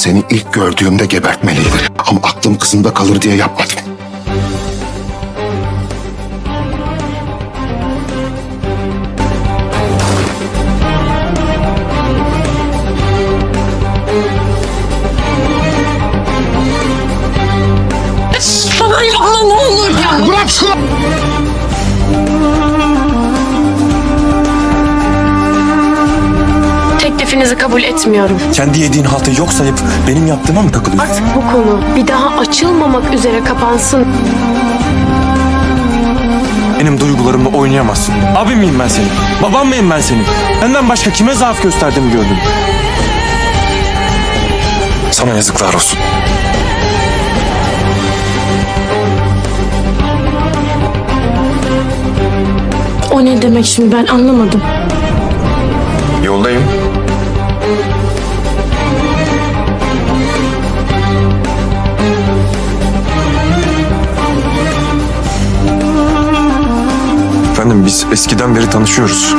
Seni ilk gördüğümde gebertmeliydim. Ama aklım kızımda kalır diye yapmadım. Bana yapma ne olur ya. Bırak şunu! Teklifinizi kabul etmiyorum. Kendi yediğin haltı yok sayıp benim yaptığıma mı takılıyorsun? Artık bu konu bir daha açılmamak üzere kapansın. Benim duygularımla oynayamazsın. Abi miyim ben senin? Babam mıyım ben senin? Benden başka kime zaaf gösterdiğimi gördün. Sana yazıklar olsun. O ne demek şimdi ben anlamadım. Yoldayım. Efendim biz eskiden beri tanışıyoruz.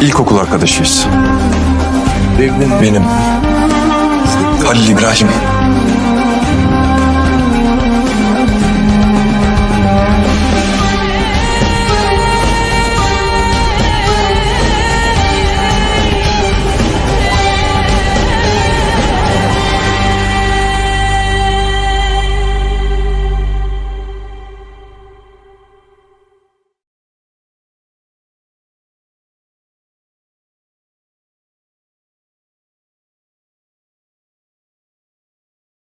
İlkokul arkadaşıyız. Benim. Halil İbrahim.